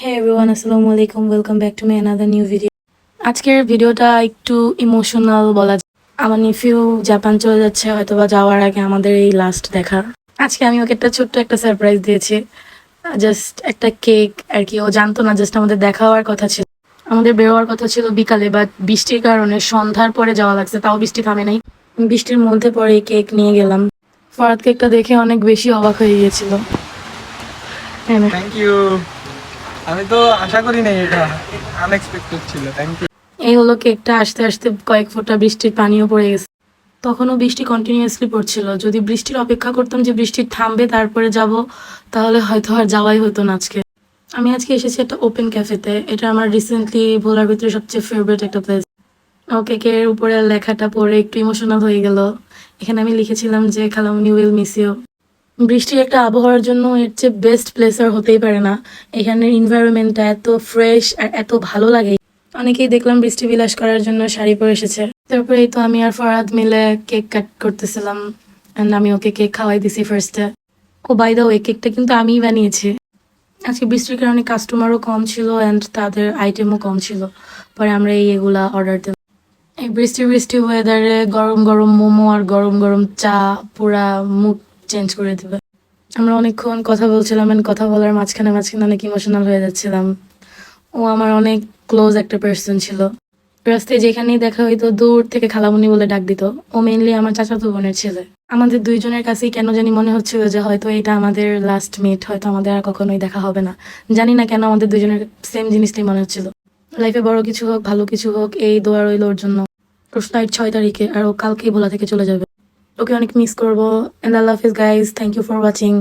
হে everyone আসসালামু আলাইকুম welcome back to my another new video আজকের ভিডিওটা একটু ইমোশনাল বলা যায়। আমার নিফিউ জাপান চলে যাচ্ছে হয়তো বা যাওয়ার আগে আমাদের এই লাস্ট দেখা। আজকে আমি ওকে একটা ছোট্ট একটা সারপ্রাইজ দিয়েছি। জাস্ট একটা কেক আর কি, ও জানতো না জাস্ট আমাদের দেখা হওয়ার কথা ছিল। আমাদের বেরোয়ার কথা ছিল বিকালে বাট বৃষ্টির কারণে সন্ধ্যার পরে যাওয়া লাগছে, তাও বৃষ্টি থামে নাই। বৃষ্টির মধ্যে পরে কেক নিয়ে গেলাম। ফরাদ কেকটা দেখে অনেক বেশি অবাক হয়ে গিয়েছিল। হ্যাঁ থ্যাংক ইউ আমি তো আশা এটা আনএক্সপেক্টেড ছিল থ্যাংক ইউ এই হলো কেকটা, আসতে আসতে কয়েক ফোঁটা বৃষ্টির পানিও পড়ে গেছে। তখনও বৃষ্টি কন্টিনিউয়াসলি পড়ছিল। যদি বৃষ্টির অপেক্ষা করতাম যে বৃষ্টি থামবে, তারপরে যাব, তাহলে হয়তো আর যাওয়াই হতো না আজকে। আমি আজকে এসেছি একটা ওপেন ক্যাফেতে এটা আমার রিসেন্টলি ভোলার ভিতরে সবচেয়ে ফেভারিট একটা প্লেস কেকের উপরে লেখাটা পড়ে একটু ইমোশনাল হয়ে গেল। এখানে আমি লিখেছিলাম যে, খালামনি উইল মিস ইউ বৃষ্টির একটা আবহাওয়ার জন্য এর চেয়ে বেস্ট প্লেস আর হতেই পারে না। এখানের এনভায়রনমেন্টটা এত ফ্রেশ আর এত ভালো লাগে। অনেকেই দেখলাম বৃষ্টি বিলাস করার জন্য শাড়ি পরে এসেছে। তারপরে তো আমি আর ফরাদ মিলে কেক কাট করতেছিলাম। And আমি ওকে কেক খাওয়াই দিছি ফার্স্টে ও বাই দা ওই কেকটা কিন্তু আমিই বানিয়েছি। আজকে বৃষ্টির কারণে কাস্টমারও কম ছিল অ্যান্ড তাদের আইটেমও কম ছিল। পরে আমরা এই এগুলা অর্ডার দিলাম। এই বৃষ্টি বৃষ্টি ওয়েদারে গরম গরম মোমো আর গরম গরম চা পুরা মুড চেঞ্জ করে দেবে। আমরা অনেকক্ষণ কথা বলছিলাম and কথা বলার মাঝখানে মাঝখানে অনেক ইমোশনাল হয়ে যাচ্ছিলাম। ও আমার অনেক ক্লোজ একটা পার্সন ছিল। রাস্তায় যেখানেই দেখা হইতো, দূর থেকে খালামুনি বলে ডাক দিত। ও মেইনলি আমার চাচাতো বোনের ছেলে। আমাদের দুইজনের কাছেই কেন জানি মনে হচ্ছিল যে হয়তো এটা আমাদের লাস্ট মিট হয়তো আমাদের আর কখনোই দেখা হবে না। জানি না কেন আমাদের দুইজনের সেম জিনিসটাই মনে হচ্ছিল। লাইফে বড় কিছু হোক, ভালো কিছু হোক, এই দোয়া রইল ওর জন্য। প্রশ্ন ছয় তারিখে, আর ও কালকেই ভোলা থেকে চলে যাবে। ওকে অনেক মিস করব এন্ড আল্লাহ হাফিজ guys thank you for watching